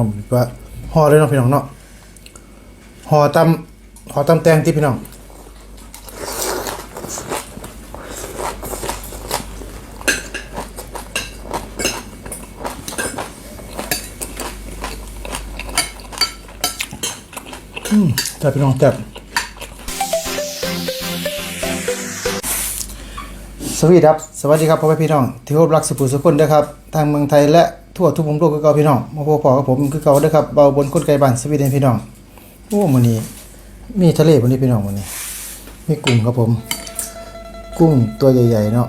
นาะว่าห่อเลยเนาะพี่น้องเนาะห่อตำห่อตำแตงที่พี่น้องอืมจับพี่น้องจับสวัสดีครับ สวัสดีครับพ่อแม่พี่น้อง ที่รพรักสุภุสุคนด้อครับ ทางเมืองไทยและ ทั่วทุกมุมโลกคือเก่าพี่น้องมาพบพอกับผมคือเก่าเด้อครับเบาบนคนไกลบ้านสวีเดนพี่น้องโอ้มื้อนี้มีทะเลมื้อนี้พี่น้องมื้อนี้มีกุ้งครับผม กุ้งตัวใหญ่ๆเนาะ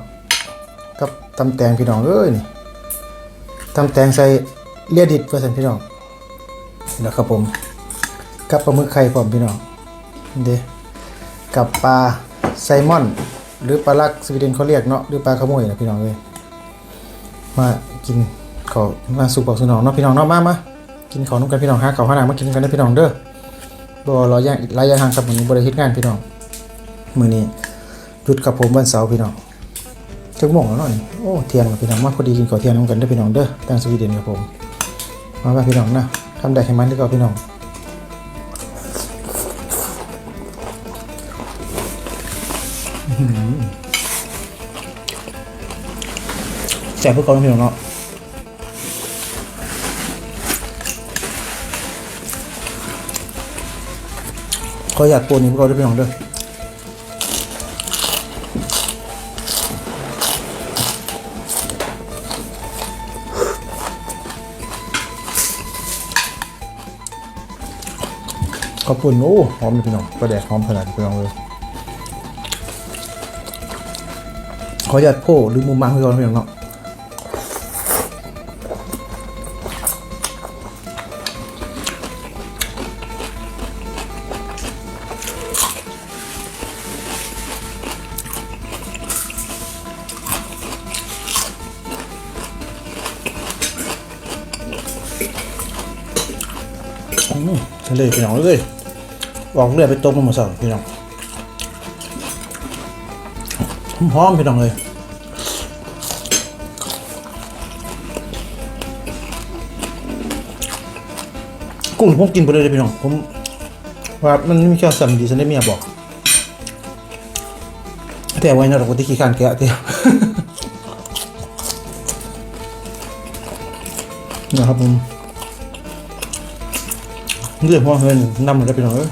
กับตำแตงพี่น้องเอ้ยนี่ตำแตงใส่เลียดิดว่าซั่นพี่น้องนี่แหละครับผมกับปลาหมึกไข่พร้อมพี่น้องเด้กับปลาไซมอนหรือปลาลักสวีเดนเขาเรียกเนาะหรือปลาขโมยนะพี่น้องเลยมากิน เขามาสู่ปากสู่หนองเนาะพี่น้องเนาะมามากินของนุ่กันพี่น้องหาเขาหาหนังมากินกันได้พี่น้องเด้อบ่รอย่างหลายอย่างทางกับมือนี้บ่ได้เฮ็ดงานพี่น้องมือนี้หยุดกับผมวันเสาร์พี่น้องจักโมงแล้วนาะนี่โอ้เทียงแล้วพี่น้องมาพอดีกินข้าวเทียงนำกันเด้อพี่น้องเด้อทางสวีเดนครับผมมามาพี่น้องนะทำได้ให้มันเด้อพี่น้องแซ่บพวกเขาพี่น้องเนาะ ออยากโปนนี้พวกเราด้วยพี่น้องเด้อขอบคุณโอ้หอมเลยพี่น้องประแดกหอมขนาดนี้พี่น้องเลยขออยากโพหรือมุมมังพี่น้องพี่น้องเนาะ เลยพี่น้องเลยออกเลือดไปต้มมาหมดสั่งพี่น้องหอมพี่น้องเลยกุ้งผมกินไปเลยพี่น้องผมว่ามันไม่มีแค่สั่งดีฉันได้เมียบอก แต่ไว้นะเราก็ที่ขี้ข้านแกะเดียวนะครับผม เรื่องพ่อเงินนำมันได้ไปหน่อย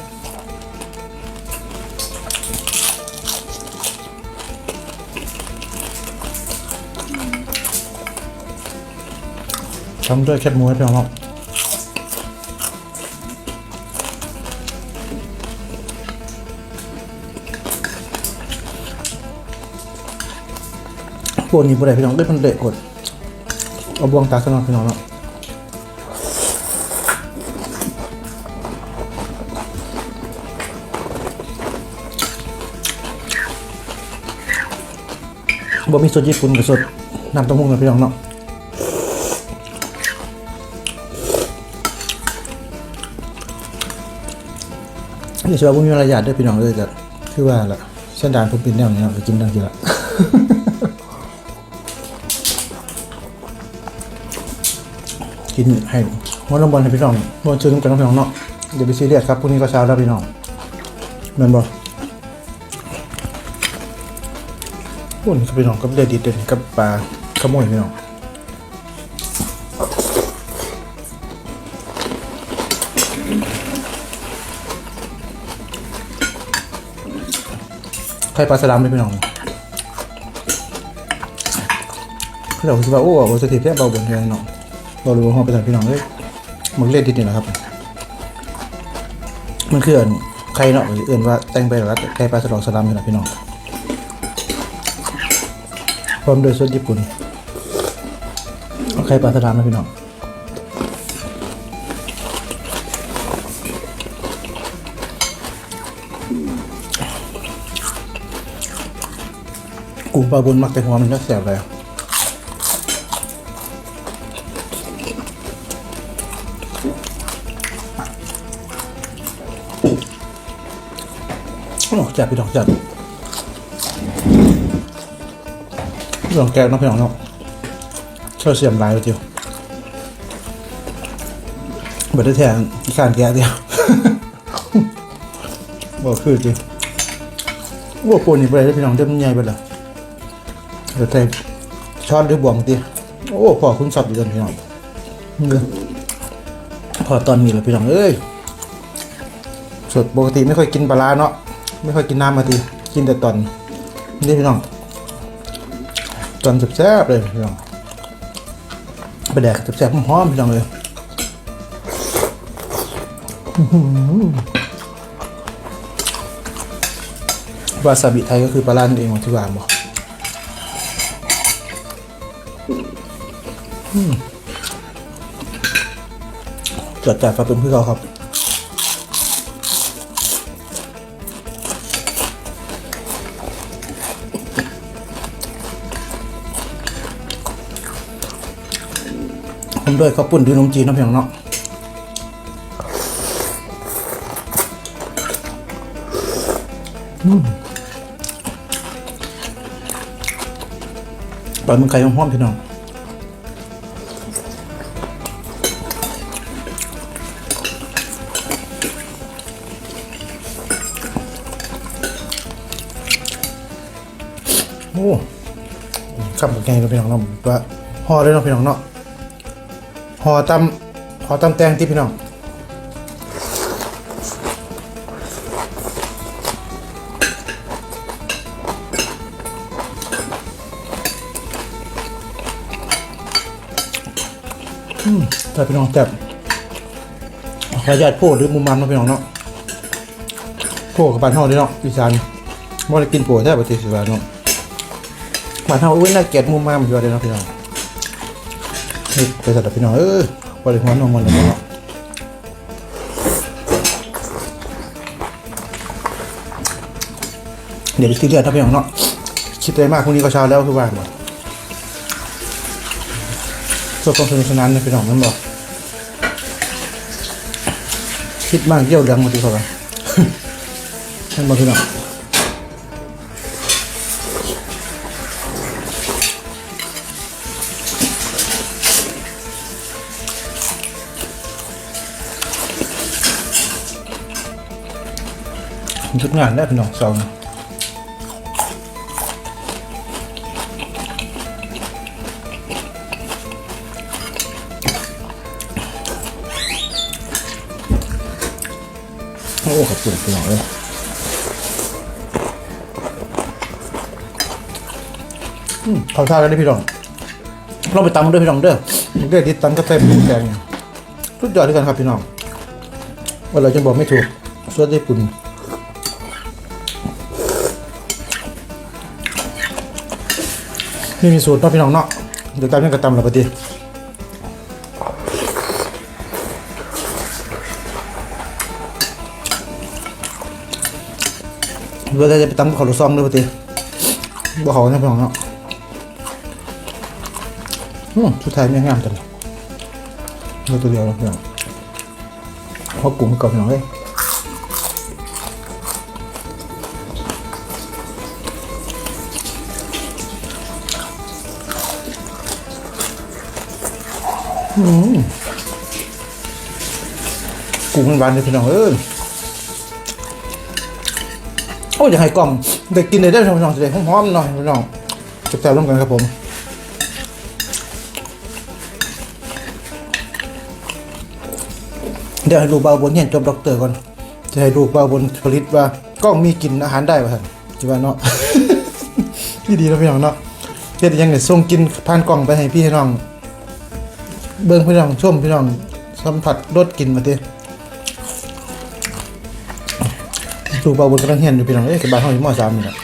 ทำด้วยแคบมูให้พี่น้องครับปวดนี่ปวดไหนพี่น้องได้พันเด็กกดเอาบวงตาสนองพี่น้องเนาะ บ่มีสดญี่ปุ่นกับสดน้ำเต้มหูนะพี่น้องเนาะอย่าเชื่อว่าบ่มีมารยาทเด้วยพี่น้องเลยแต่คือว่าล่ะเส้นดานผมเป็นแนวนี้เนาะไปกินดังทีละกินให้หัวลำบอลให้พี่น้องบอลชื่นกันเนาะพี่น้องเนาะอย่าไปซีเรียสครับพรุ่งนี้ก็เช้าแล้วพี่น้องแม่นบ่ปุ่ นกับพี่น้องกับเดือดดีเด่นกับปลาขโมยพี่น้องไข่ปลาสลามเลยพี่น้องเราคิดว่าโอ้โหสถิติแค่เบาบนเท่านั้นเนาะเรารู้ว่าห้องไปทางพี่น้องเลยมันเล่นทีเดียวนะครับ มันคืออันไข่เนาะหรือเอื่นว่าแต่งไปแล้วไข่ปลาสลองสลามนี่แหละพี่น้อง ร้อมด้วยซอสญี่ปุ่นเอาไข่ปลาสลามนะพี่น้องกุ้งปลาบุญมักแต่หัวมันก็แสบเลยโอ้จับพี่น้องจับ พี่น้องแกงเนาะพี่น้องเนาะเชื่อเสียมลายไปเดียวบัได้แทนอีกานแกะเดียวบอกคือจริงว่าปูนี่ไปได้พี่น้องเดิมใหญ่ไปละเดี๋ยวใส่ช้อนหรือบ่วงตีโอ้พอคุณสับอยู่ตอนพี่น้องเนี่ยพอตอนนี้แหละพี่น้องเอ้ยสดปกติไม่ค่อยกินปลาร้าเนาะไม่ค่อยกินน้ำมาทีกินแต่ตอนนี่พี่น้อง ตอนแซ่บๆเลยพี่น้องไปแดกแซ่บๆหอมๆพี่น้องเลยวาซาบิไทยก็คือปลาร้านั่นเองที่วางบอกอืมจัดจัดปลาเป็นเพื่อเขาครับ ผมด้วยข้าวปุ้นด้วยนมจีนน้ำเพียงเนาะปล่อยมันไก่ห้อมๆพี่น้องโอ้ขับกับแกงกับพี่น้องเนาะตัวห่อเลยเนาะพี่น้องเนาะ ห่อตำห่อตำแตงที่พี่น้องแต่พี่น้องแต่ขออนุญาตโพดหรือมุมมันนาะพี่น้องเนาะโพดกับบ้านเฮาเด้เนาะอีสานบ่ได้กินโพดแท้ประเทศสิว่าเนาะบ้านเฮาอุ้ยน่าเกลียดมุมมันอยู่เด้เนาะพี่น้อง นี่ไปสัตว์พี่น้องเออบ่ได้หัวนมมันเลยเนาะเดี๋ยวไปซื้อเลือดนะพี่น้องเนาะคิดอะไรมากพรุ่งนี้ก็เช้าแล้วคือว่าบ่สดความสนุกสนานในพี่น้องนั่นบอกคิดมากเยี่ยวเรื่องมาดีกว่านั่นบอกพี่น้อง ทุกงานได้พี่น้องสองโอ้ขอบคุณพี่น้องเลยเขาท่ากันได้พี่น้องเราไปตำมันด้วยพี่น้องเด้อเด้อที่ตำก็ใส่ปูแดงเนี่ยสุดยอดด้วยกันครับพี่น้องว่าเราจะบอกไม่ถูกส่วนญี่ปุ่น นี่มีสูตรเนาะพี่น้องเนาะเดี๋ยวตำยังกระตำเราปฏิเวลาจะไปตำเขาลูกซองด้วยปกติบ่เขาเนี่ยพี่น้องเนาะอืมสุดท้ายไม่งามจังเราตัวเดียวแล้วพี่น้องพอกลุ่มกับพี่น้องเลย กุ้งมันหวานเลยพี่น้องเอ้ยโอ้ยอยากให้กล่องเด็กกินได้ได้พี่น้องจะได้หอมๆหน่อยพี่น้องจับแซ่ร่วมกันครับผมเดี๋ยวให้ลูกเบาบนเรียนจบด็อกเตอร์ก่อนจะให้ลูกเบาบนผลิตว่ากล้องมีกินอาหารได้ป่ะท่านจีว่าเนาะนี่ดีแล้วพี่น้องเนาะเฮ็ดยังไงส่งกินผ่านกล้องไปให้พี่ให้น้อง เบิ่งพี่น้องชมพี่น้องสัมผัสรสกินมาเติลูเบาบนกำลังเฮียนอยู่พี่น้องเอ้ยกับบ้านเฮาอยู่ม .3 นี่แหละ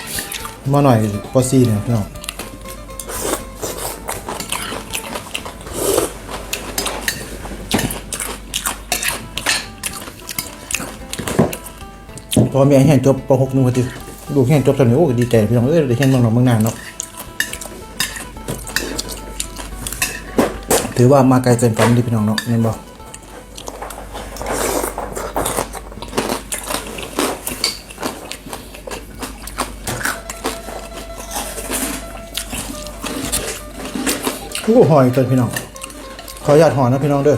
มหน่อยป .4 เนี่ยพี่น้องพอแม่เฮียนจบป .6 นึงพอดีลูกเฮียนจบตอนนี้โอ้ดีใจพี่น้องเอ้ยได้เฮียนเมืองนอกเมืองนานเนาะ ถือว่ามาไกลเกินฝันดิพี่น้องเนาะแม่นบ่โอ้หอยกินพี่น้อง ขออนุญาตหอยนะพี่น้องเด้อ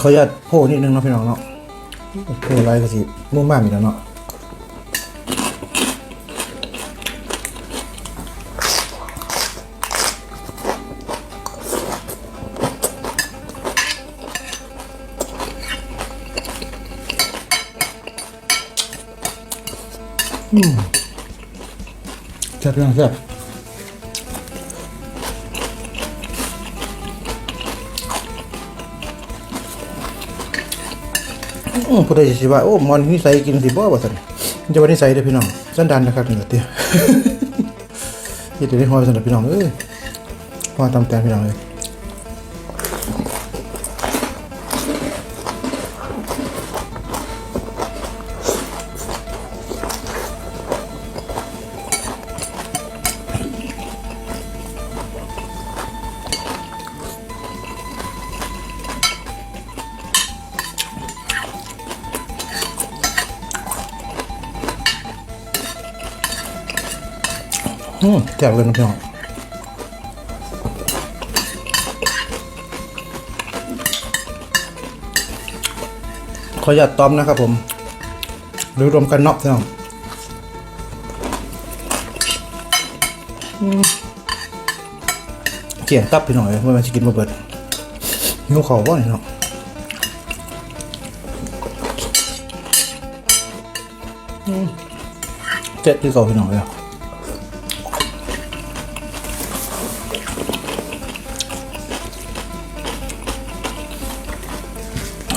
ขออนุญาตโพนิดนึงนะพี่น้องเนาะโพอะไรก็สิมุ่งมากอีแล้วเนาะ แซ่บยังแซ่บอืมผู้ใดสิว่าโอ้มอนนิสัยกินสิบ่ว่าซั่นจะว่านิสัยเด้อพี่น้องสันดานนะครับนี่ล่ะเตี้ยเฮ็ดได้ฮอดซั่นล่ะพี่น้องเอ้ยฮอดตามแต่พี่น้องเอ้ย แซ่บเลยนะพี่น้องขออนุญาตตอมนะครับผม หรือรวมกันเนาะพี่น้องเกี่ยงตับพี่น้องเลยว่ามันจะกินมาเบิดหิวเขอบ่นี่นาะอืมเจ็ดที่เก่าพี่น้องเลย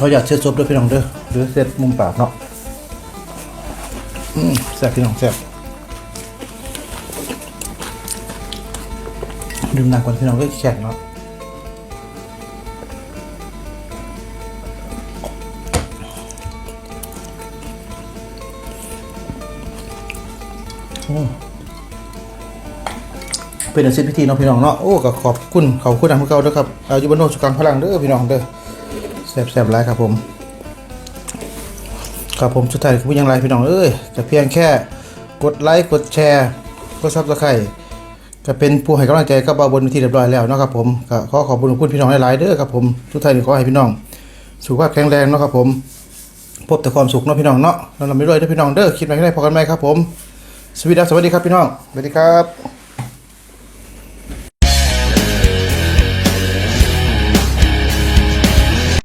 เขาอยากเช็ดซบด้วยพี่น้องเด้อหรือเช็ดมุมปากเนาะอืมแซ่บพี่น้องแซ่บดื่มน้ำก่อนพี่น้องก็แข็งเนาะโอ้เป็นอาชีพพิธีเนาะพี่น้องเนาะโอ้ก็ขอบคุณเขาคุณทางพวกเราด้วยครับอายุบนโนสุกังพลังเด้อพี่น้องเด้อ แซ่บๆหลายครับผมครับผมสุดท้ายคือยังไรพี่น้องเอ้ยจะเพียงแค่กดไลค์กดแชร์กดซับสไครต์ก็เป็นผู้ให้กำลังใจกับเบาบนที่เรียบร้อยแล้วนะครับผมก็ขอขอบคุณคุณพี่น้องหลายๆเด้อครับผมสุดท้ายนี้ขอให้พี่น้องสุขภาพแข็งแรงนะครับผม พบแต่ความสุขเนาะพี่น้องเนาะแล้วเราไม่รวยเด้อพี่น้องเด้อคิดไว้ให้ได้พอกันไหมครับผมสวัสดีครับสวัสดีครับพี่น้องสวัสดีครับ